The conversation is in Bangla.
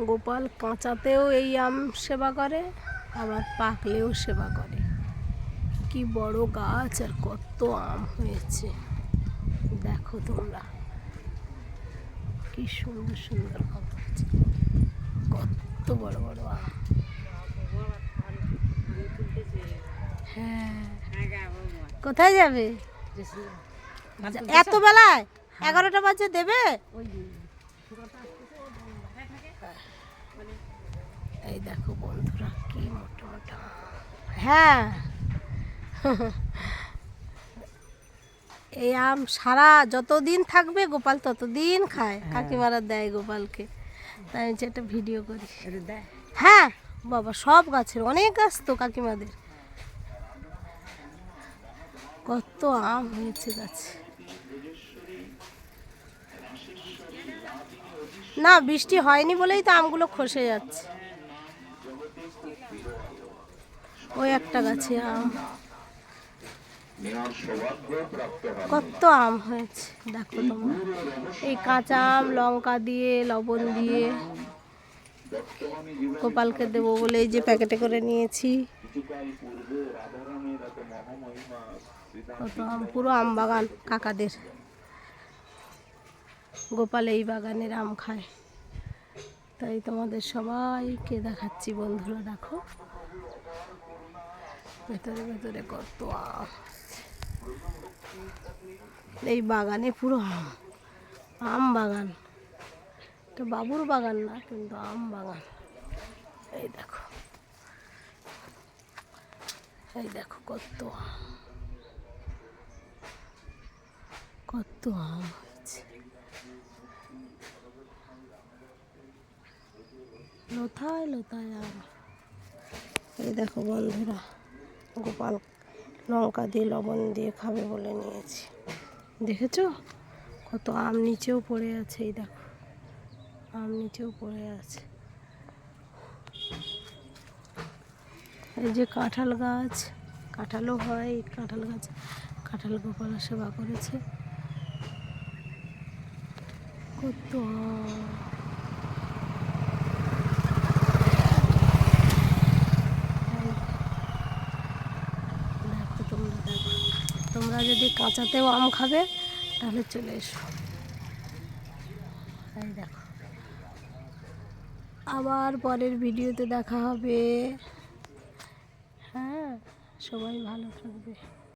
গোপাল কাঁচাতেও এই আম সেবা করে আবার পাকলেও সেবা করে। কি বড় গাছ আর কত আম হয়েছে। দেখো তোমরা। কি সুন্দর সুন্দর আম হয়েছে। কত বড় বড় আম। হ্যাঁ। কোথায় যাবে? এত বেলায় এগারোটা বাজে দেবে? এই দেখো বন্ধুরা কি মোটা মোটা। হ্যাঁ। এই আম সারা যতদিন থাকবে গোপাল ততদিন খায়। কাকিমারা দেয় গোপালকে। তাই আমি একটা ভিডিও করি। হ্যাঁ। বাবা সব গাছের অনেক গাছ তো কাকিমাদের। কত আম হয়েছে গাছে। না বৃষ্টি হয়নি বলেই তো আমগুলো খসে যাচ্ছে। ওই একটা গাছে আম। কত আম হয়েছে, দেখো তোমরা। এই কাঁচা আম, লঙ্কা দিয়ে, লবণ দিয়ে গোপালকে দেবো বলে এই যে প্যাকেটে করে নিয়েছি। কত আম, পুরো আম বাগান কাকাদের। গোপাল এই বাগানের আম খায়। তাই তোমাদের সবাইকে দেখাচ্ছি, বন্ধুরা, দেখো। ভেতরে ভেতরে কত এই বাগানে পুরো আম বাগান। তো বাবুর বাগান না, কিন্তু আম বাগান। এই দেখো। এই দেখো কত আম। কত আম হয়েছে। লোথায় লোথায় আম। এই দেখো বন্ধুরা। গোপাল লঙ্কা দিয়ে, লবণ দিয়ে খাবে বলে নিয়েছি। দেখেছ? কত আম নিচেও পড়ে আছে, এই দেখো। আম নিচেও পড়ে আছে। এই যে কাঁঠাল গাছ, কাঁঠালও হয় এই কাঁঠাল গাছ, কাঁঠাল গোপাল সেবা করেছে। কত আম। দেখো তোমরা দেখো তোমরা যদি কাঁচাতেও আম খাবে, তাহলে চলে এসো। এই দেখো। আবার পরের ভিডিওতে দেখা হবে। হ্যাঁ সবাই ভালো থাকবে।